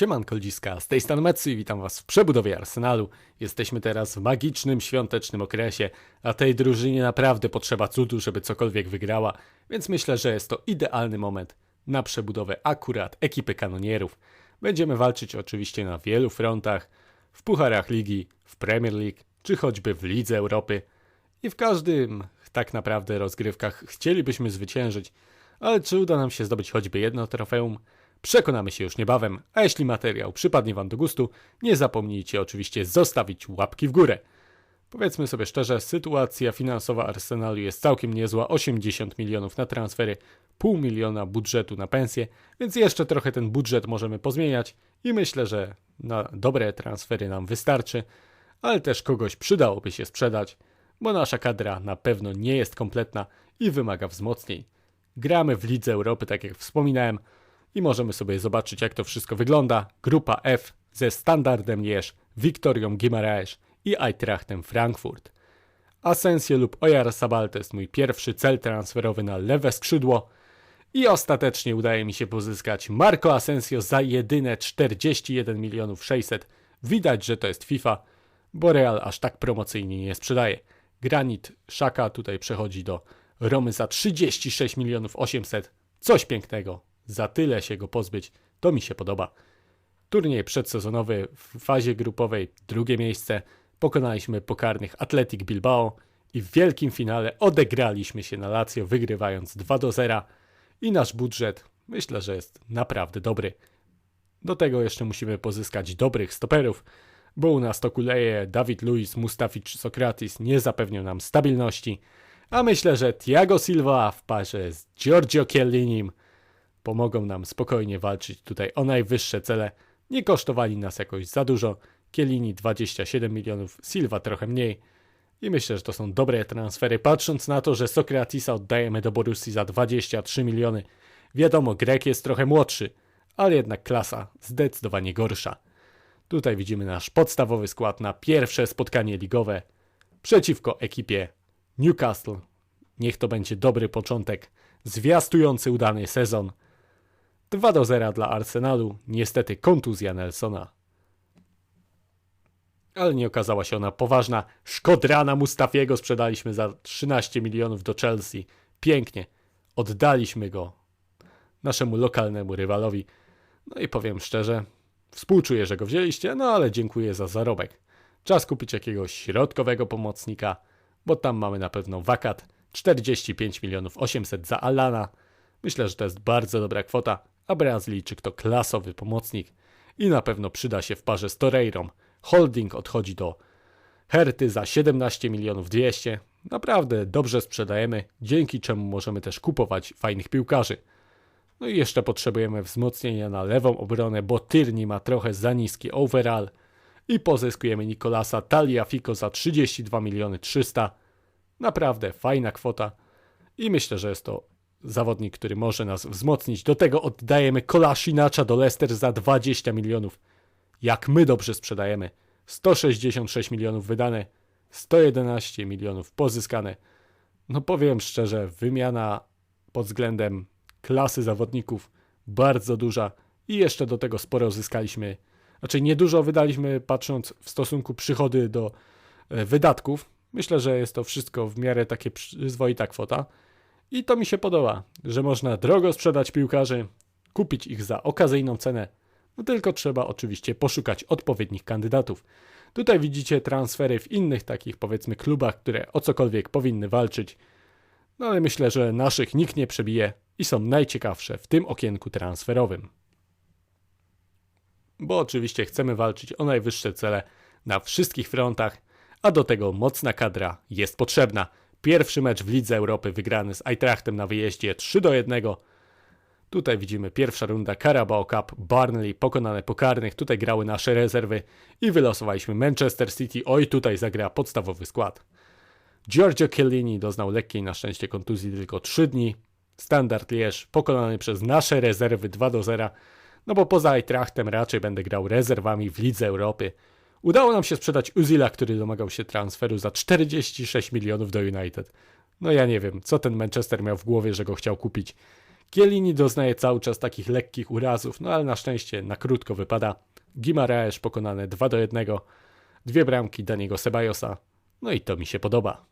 Siemanko Liska, z tej strony Metsu i witam was w przebudowie Arsenalu. Jesteśmy teraz w magicznym, świątecznym okresie, a tej drużynie naprawdę potrzeba cudu, żeby cokolwiek wygrała, więc myślę, że jest to idealny moment na przebudowę akurat ekipy kanonierów. Będziemy walczyć oczywiście na wielu frontach, w pucharach ligi, w Premier League, czy choćby w Lidze Europy. I w każdym tak naprawdę rozgrywkach chcielibyśmy zwyciężyć, ale czy uda nam się zdobyć choćby jedno trofeum? Przekonamy się już niebawem, a jeśli materiał przypadnie Wam do gustu, nie zapomnijcie oczywiście zostawić łapki w górę. Powiedzmy sobie szczerze, sytuacja finansowa Arsenalu jest całkiem niezła, 80 milionów na transfery, pół miliona budżetu na pensje, więc jeszcze trochę ten budżet możemy pozmieniać i myślę, że na dobre transfery nam wystarczy, ale też kogoś przydałoby się sprzedać, bo nasza kadra na pewno nie jest kompletna i wymaga wzmocnień. Gramy w Lidze Europy, tak jak wspominałem, i możemy sobie zobaczyć, jak to wszystko wygląda. Grupa F ze Standardem Lierz, Wiktorią Gimaraes i Eintrachtem Frankfurt. Asensio lub Oyarzabal to jest mój pierwszy cel transferowy na lewe skrzydło i ostatecznie udaje mi się pozyskać Marco Asensio za jedyne 41 milionów 600. Widać, że to jest FIFA, bo Real aż tak promocyjnie nie sprzedaje. Granit Szaka tutaj przechodzi do Romy za 36 milionów 800. Coś pięknego za tyle się go pozbyć, to mi się podoba. Turniej przedsezonowy w fazie grupowej drugie miejsce. Pokonaliśmy pokarnych Athletic Bilbao i w wielkim finale odegraliśmy się na Lazio wygrywając 2 do 0 i nasz budżet myślę, że jest naprawdę dobry. Do tego jeszcze musimy pozyskać dobrych stoperów, bo u nas to kuleje Dawid Luiz, Mustafi Sokratis nie zapewnią nam stabilności, a myślę, że Thiago Silva w parze z Giorgio Chiellinim pomogą nam spokojnie walczyć tutaj o najwyższe cele. Nie kosztowali nas jakoś za dużo. Kielini 27 milionów, Silva trochę mniej. I myślę, że to są dobre transfery, patrząc na to, że Sokratisa oddajemy do Borussii za 23 miliony. Wiadomo, Grek jest trochę młodszy, ale jednak klasa zdecydowanie gorsza. Tutaj widzimy nasz podstawowy skład na pierwsze spotkanie ligowe przeciwko ekipie Newcastle. Niech to będzie dobry początek, zwiastujący udany sezon. 2 do 0 dla Arsenalu, niestety kontuzja Nelsona. Ale nie okazała się ona poważna. Szkodrana Mustafiego sprzedaliśmy za 13 milionów do Chelsea. Pięknie. Oddaliśmy go naszemu lokalnemu rywalowi. No i powiem szczerze, współczuję, że go wzięliście, no ale dziękuję za zarobek. Czas kupić jakiegoś środkowego pomocnika, bo tam mamy na pewno wakat 45 milionów 800 za Alana. Myślę, że to jest bardzo dobra kwota a Brazylijczyk to klasowy pomocnik i na pewno przyda się w parze z Torreirą. Holding odchodzi do Herty za 17 milionów 200. Naprawdę dobrze sprzedajemy, dzięki czemu możemy też kupować fajnych piłkarzy. No i jeszcze potrzebujemy wzmocnienia na lewą obronę, bo Tyrni ma trochę za niski overall. I pozyskujemy Nikolasa Taliafico za 32 miliony 300. Naprawdę fajna kwota. I myślę, że jest to zawodnik, który może nas wzmocnić. Do tego oddajemy Kolasinacza do Leicester za 20 milionów. Jak my dobrze sprzedajemy. 166 milionów wydane, 111 milionów pozyskane. No powiem szczerze, wymiana pod względem klasy zawodników bardzo duża i jeszcze do tego sporo zyskaliśmy. Znaczy niedużo wydaliśmy patrząc w stosunku przychody do e, wydatków. Myślę, że jest to wszystko w miarę takie przyzwoita kwota. I to mi się podoba, że można drogo sprzedać piłkarzy, kupić ich za okazyjną cenę. No tylko trzeba oczywiście poszukać odpowiednich kandydatów. Tutaj widzicie transfery w innych takich powiedzmy klubach, które o cokolwiek powinny walczyć. No ale myślę, że naszych nikt nie przebije i są najciekawsze w tym okienku transferowym. Bo oczywiście chcemy walczyć o najwyższe cele na wszystkich frontach, a do tego mocna kadra jest potrzebna. Pierwszy mecz w Lidze Europy wygrany z Eintrachtem na wyjeździe 3 do 1. Tutaj widzimy pierwsza runda Carabao Cup, Barnley pokonane pokarnych, tutaj grały nasze rezerwy i wylosowaliśmy Manchester City, oj tutaj zagra podstawowy skład. Giorgio Chiellini doznał lekkiej na szczęście kontuzji tylko 3 dni. Standard Lierz pokonany przez nasze rezerwy 2 do 0, no bo poza Eintrachtem raczej będę grał rezerwami w Lidze Europy. Udało nam się sprzedać Uzila, który domagał się transferu za 46 milionów do United. No ja nie wiem, co ten Manchester miał w głowie, że go chciał kupić. Kielini doznaje cały czas takich lekkich urazów, no ale na szczęście na krótko wypada. Gimaraesz pokonane 2 do 1, dwie bramki Daniego Sebajosa, no i to mi się podoba.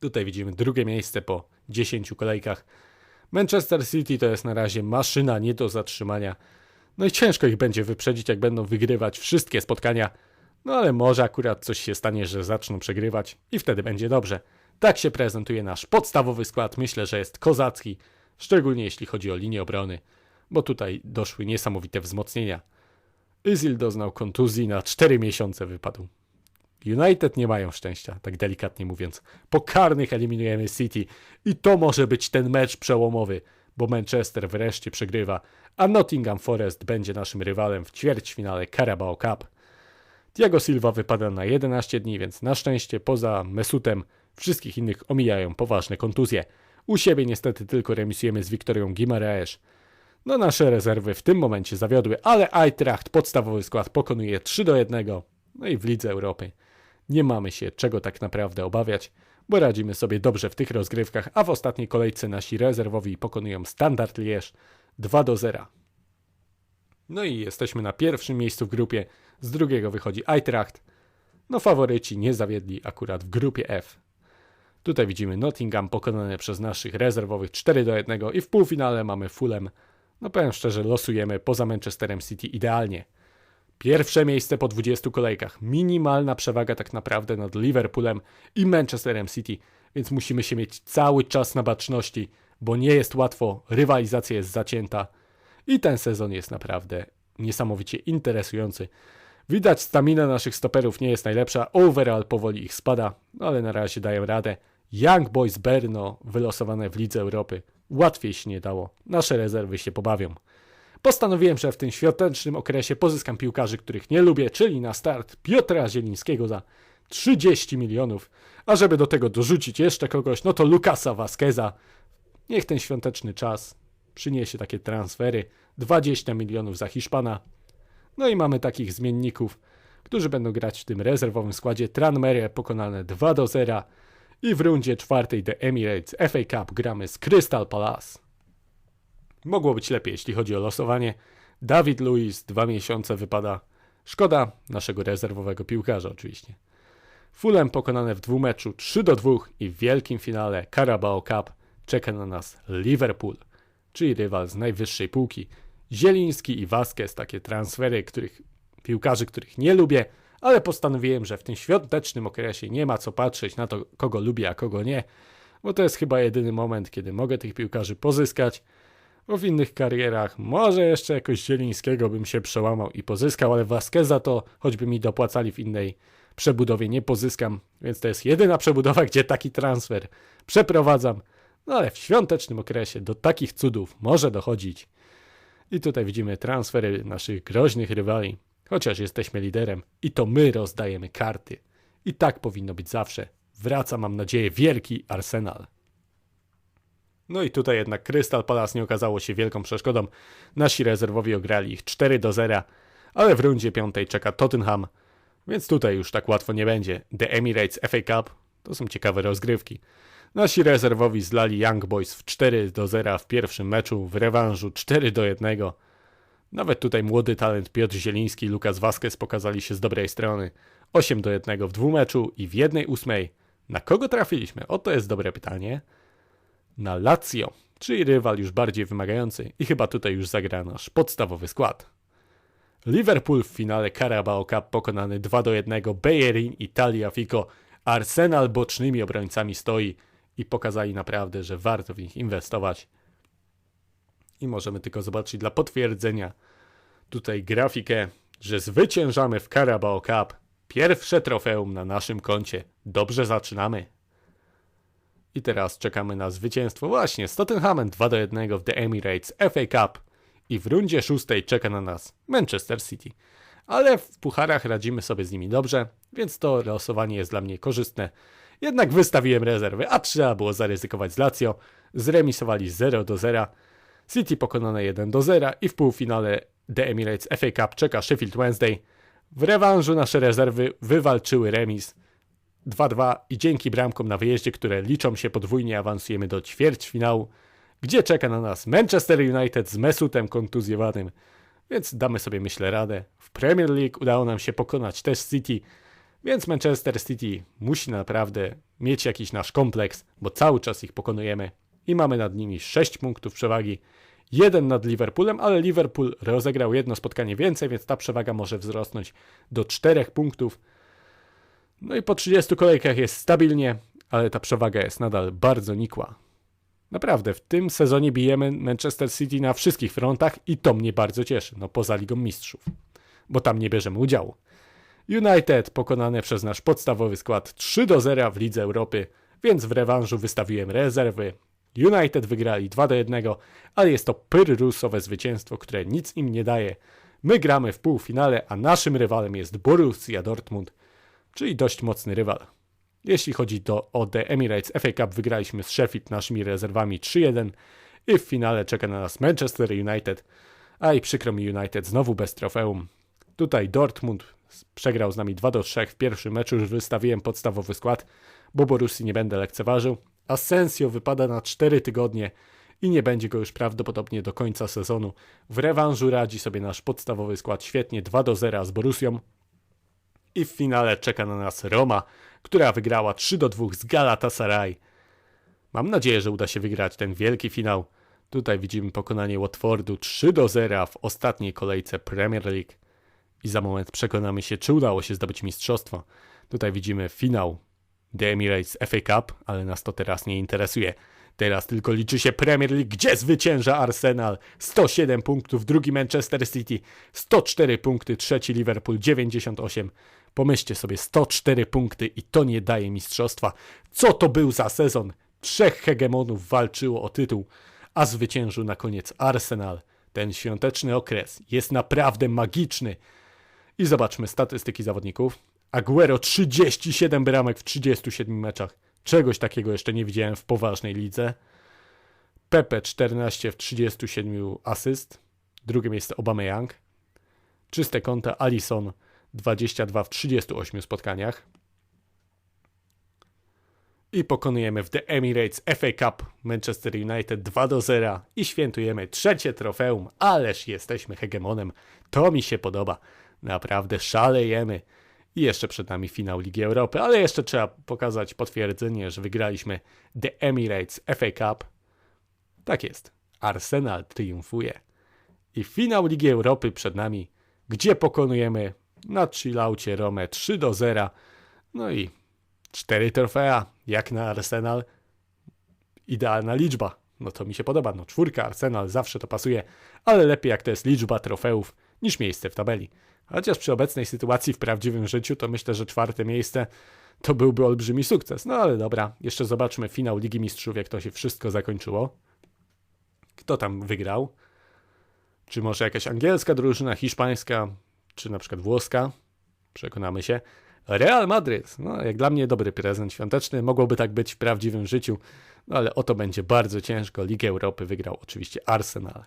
Tutaj widzimy drugie miejsce po 10 kolejkach. Manchester City to jest na razie maszyna nie do zatrzymania. No i ciężko ich będzie wyprzedzić, jak będą wygrywać wszystkie spotkania. No ale może akurat coś się stanie, że zaczną przegrywać i wtedy będzie dobrze. Tak się prezentuje nasz podstawowy skład. Myślę, że jest kozacki, szczególnie jeśli chodzi o linię obrony, bo tutaj doszły niesamowite wzmocnienia. Izil doznał kontuzji, na 4 miesiące wypadł. United nie mają szczęścia, tak delikatnie mówiąc. Po karnych eliminujemy City i to może być ten mecz przełomowy, bo Manchester wreszcie przegrywa, a Nottingham Forest będzie naszym rywalem w ćwierćfinale Carabao Cup. Thiago Silva wypada na 11 dni, więc na szczęście poza Mesutem wszystkich innych omijają poważne kontuzje. U siebie niestety tylko remisujemy z Wiktorią Guimaraes. No nasze rezerwy w tym momencie zawiodły, ale Eintracht podstawowy skład pokonuje 3 do 1. No i w Lidze Europy nie mamy się czego tak naprawdę obawiać, bo radzimy sobie dobrze w tych rozgrywkach, a w ostatniej kolejce nasi rezerwowi pokonują Standard Liège 2 do 0. No i jesteśmy na pierwszym miejscu w grupie, z drugiego wychodzi Eintracht. No faworyci nie zawiedli akurat w grupie F. Tutaj widzimy Nottingham pokonane przez naszych rezerwowych 4 do 1 i w półfinale mamy Fulham. No powiem szczerze, losujemy poza Manchesterem City idealnie. Pierwsze miejsce po 20 kolejkach. Minimalna przewaga tak naprawdę nad Liverpoolem i Manchesterem City, więc musimy się mieć cały czas na baczności, bo nie jest łatwo, rywalizacja jest zacięta i ten sezon jest naprawdę niesamowicie interesujący. Widać, stamina naszych stoperów nie jest najlepsza, overall powoli ich spada, no ale na razie dają radę. Young Boys Berno, wylosowane w Lidze Europy, łatwiej się nie dało. Nasze rezerwy się pobawią. Postanowiłem, że w tym świątecznym okresie pozyskam piłkarzy, których nie lubię, czyli na start Piotra Zielińskiego za 30 milionów, a żeby do tego dorzucić jeszcze kogoś, no to Lukasa Vasqueza. Niech ten świąteczny czas przyniesie takie transfery, 20 milionów za Hiszpana. No i mamy takich zmienników, którzy będą grać w tym rezerwowym składzie. Tranmere pokonane 2 do 0 i w rundzie czwartej The Emirates FA Cup gramy z Crystal Palace. Mogło być lepiej, jeśli chodzi o losowanie. Dawid Luiz dwa miesiące wypada. Szkoda naszego rezerwowego piłkarza oczywiście. Fulham pokonane w dwumeczu 3 do 2 i w wielkim finale Carabao Cup czeka na nas Liverpool, czyli rywal z najwyższej półki. Zieliński i Vasquez, takie transfery, których, piłkarzy, których nie lubię, ale postanowiłem, że w tym świątecznym okresie nie ma co patrzeć na to, kogo lubię, a kogo nie, bo to jest chyba jedyny moment, kiedy mogę tych piłkarzy pozyskać bo w innych karierach może jeszcze jakoś Zielińskiego bym się przełamał i pozyskał, ale Vasqueza to choćby mi dopłacali w innej przebudowie nie pozyskam, więc to jest jedyna przebudowa, gdzie taki transfer przeprowadzam. No ale w świątecznym okresie do takich cudów może dochodzić. I tutaj widzimy transfery naszych groźnych rywali, chociaż jesteśmy liderem i to my rozdajemy karty. I tak powinno być zawsze. Wraca, mam nadzieję, wielki Arsenal. No i tutaj jednak Crystal Palace nie okazało się wielką przeszkodą. Nasi rezerwowi ograli ich 4 do 0, ale w rundzie piątej czeka Tottenham, więc tutaj już tak łatwo nie będzie. The Emirates FA Cup to są ciekawe rozgrywki. Nasi rezerwowi zlali Young Boys w 4 do 0 w pierwszym meczu, w rewanżu 4 do 1. Nawet tutaj młody talent Piotr Zieliński i Lukas Vasquez pokazali się z dobrej strony. 8 do 1 w dwumeczu i w jednej ósmej. Na kogo trafiliśmy? Oto jest dobre pytanie na Lazio, czyli rywal już bardziej wymagający i chyba tutaj już zagra nasz podstawowy skład. Liverpool w finale Carabao Cup pokonany 2 do 1 Bayerin Italia Fico Arsenal bocznymi obrońcami stoi i pokazali naprawdę, że warto w nich inwestować. I możemy tylko zobaczyć dla potwierdzenia tutaj grafikę, że zwyciężamy w Carabao Cup. Pierwsze trofeum na naszym koncie. Dobrze zaczynamy. I teraz czekamy na zwycięstwo właśnie z Tottenhamem 2 do 1 w The Emirates FA Cup. I w rundzie szóstej czeka na nas Manchester City. Ale w pucharach radzimy sobie z nimi dobrze, więc to losowanie jest dla mnie korzystne. Jednak wystawiłem rezerwy, a trzeba było zaryzykować z Lazio. Zremisowali 0 do 0. City pokonane 1 do 0 i w półfinale The Emirates FA Cup czeka Sheffield Wednesday. W rewanżu nasze rezerwy wywalczyły remis 2-2 i dzięki bramkom na wyjeździe, które liczą się podwójnie, awansujemy do ćwierćfinału. gdzie czeka na nas Manchester United z Mesutem kontuzjowanym. Więc damy sobie, myślę, radę. W Premier League udało nam się pokonać też City, więc Manchester City musi naprawdę mieć jakiś nasz kompleks, bo cały czas ich pokonujemy i mamy nad nimi 6 punktów przewagi. Jeden nad Liverpoolem, ale Liverpool rozegrał jedno spotkanie więcej, więc ta przewaga może wzrosnąć do 4 punktów. No i po 30 kolejkach jest stabilnie, ale ta przewaga jest nadal bardzo nikła. Naprawdę, w tym sezonie bijemy Manchester City na wszystkich frontach i to mnie bardzo cieszy, no poza Ligą Mistrzów, bo tam nie bierzemy udziału. United pokonane przez nasz podstawowy skład 3 do 0 w Lidze Europy, więc w rewanżu wystawiłem rezerwy. United wygrali 2 do 1, ale jest to pyrrusowe zwycięstwo, które nic im nie daje. My gramy w półfinale, a naszym rywalem jest Borussia Dortmund, czyli dość mocny rywal. Jeśli chodzi do, o The Emirates FA Cup, wygraliśmy z Sheffield naszymi rezerwami 3-1 i w finale czeka na nas Manchester United, a i przykro mi United znowu bez trofeum. Tutaj Dortmund przegrał z nami 2-3 w pierwszym meczu, już wystawiłem podstawowy skład, bo Borussii nie będę lekceważył. Asensio wypada na 4 tygodnie i nie będzie go już prawdopodobnie do końca sezonu. W rewanżu radzi sobie nasz podstawowy skład świetnie 2-0 z Borussią. I w finale czeka na nas Roma, która wygrała 3 do 2 z Galatasaray. Mam nadzieję, że uda się wygrać ten wielki finał. Tutaj widzimy pokonanie Watfordu 3 do 0 w ostatniej kolejce Premier League. I za moment przekonamy się, czy udało się zdobyć mistrzostwo. Tutaj widzimy finał The Emirates FA Cup, ale nas to teraz nie interesuje. Teraz tylko liczy się Premier League, gdzie zwycięża Arsenal. 107 punktów, drugi Manchester City, 104 punkty, trzeci Liverpool, 98. Pomyślcie sobie, 104 punkty i to nie daje mistrzostwa. Co to był za sezon? Trzech hegemonów walczyło o tytuł, a zwyciężył na koniec Arsenal. Ten świąteczny okres jest naprawdę magiczny. I zobaczmy statystyki zawodników. Aguero 37 bramek w 37 meczach. Czegoś takiego jeszcze nie widziałem w poważnej lidze. Pepe 14 w 37 asyst. Drugie miejsce Young. Czyste konta Alison 22 w 38 spotkaniach. I pokonujemy w The Emirates FA Cup Manchester United 2 do 0 i świętujemy trzecie trofeum. Ależ jesteśmy hegemonem. To mi się podoba. Naprawdę szalejemy. I jeszcze przed nami finał Ligi Europy, ale jeszcze trzeba pokazać potwierdzenie, że wygraliśmy The Emirates FA Cup. Tak jest. Arsenal triumfuje. I finał Ligi Europy przed nami, gdzie pokonujemy na chillaucie Romę 3 do 0. No i 4 trofea, jak na Arsenal. Idealna liczba. No to mi się podoba. No czwórka Arsenal zawsze to pasuje, ale lepiej jak to jest liczba trofeów niż miejsce w tabeli. Chociaż przy obecnej sytuacji w prawdziwym życiu to myślę, że czwarte miejsce to byłby olbrzymi sukces. No ale dobra, jeszcze zobaczmy finał Ligi Mistrzów, jak to się wszystko zakończyło. Kto tam wygrał? Czy może jakaś angielska drużyna, hiszpańska, czy na przykład włoska? Przekonamy się. Real Madryt, no jak dla mnie dobry prezent świąteczny, mogłoby tak być w prawdziwym życiu, no ale o to będzie bardzo ciężko. Ligę Europy wygrał oczywiście Arsenal.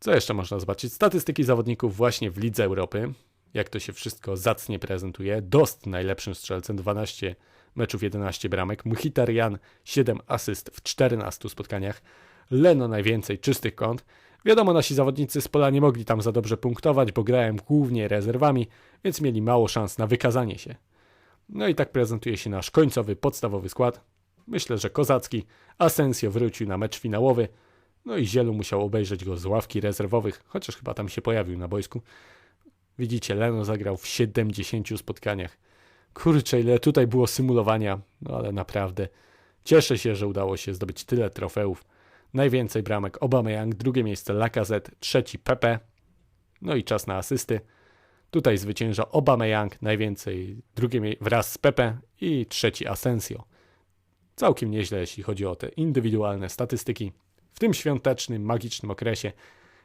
Co jeszcze można zobaczyć? Statystyki zawodników właśnie w Lidze Europy. Jak to się wszystko zacnie prezentuje. Dost najlepszym strzelcem, 12 meczów, 11 bramek. Mkhitaryan 7 asyst w 14 spotkaniach. Leno najwięcej czystych kąt. Wiadomo, nasi zawodnicy z pola nie mogli tam za dobrze punktować, bo grałem głównie rezerwami, więc mieli mało szans na wykazanie się. No i tak prezentuje się nasz końcowy, podstawowy skład. Myślę, że kozacki. Asensio wrócił na mecz finałowy. No i Zielu musiał obejrzeć go z ławki rezerwowych, chociaż chyba tam się pojawił na boisku. Widzicie, Leno zagrał w 70 spotkaniach. Kurczę, ile tutaj było symulowania, no ale naprawdę cieszę się, że udało się zdobyć tyle trofeów. Najwięcej bramek Aubameyang, drugie miejsce Lacazette, trzeci Pepe. No i czas na asysty. Tutaj zwycięża Aubameyang, najwięcej drugie wraz z Pepe i trzeci Asensio. Całkiem nieźle, jeśli chodzi o te indywidualne statystyki w tym świątecznym, magicznym okresie.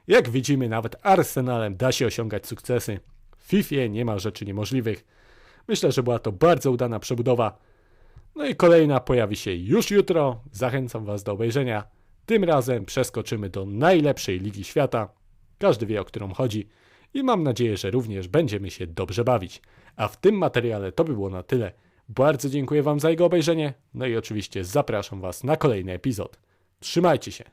Jak widzimy, nawet Arsenalem da się osiągać sukcesy. W FIFA nie ma rzeczy niemożliwych. Myślę, że była to bardzo udana przebudowa. No i kolejna pojawi się już jutro. Zachęcam Was do obejrzenia. Tym razem przeskoczymy do najlepszej ligi świata. Każdy wie, o którą chodzi. I mam nadzieję, że również będziemy się dobrze bawić. A w tym materiale to by było na tyle. Bardzo dziękuję Wam za jego obejrzenie. No i oczywiście zapraszam Was na kolejny epizod. Trzymajcie się.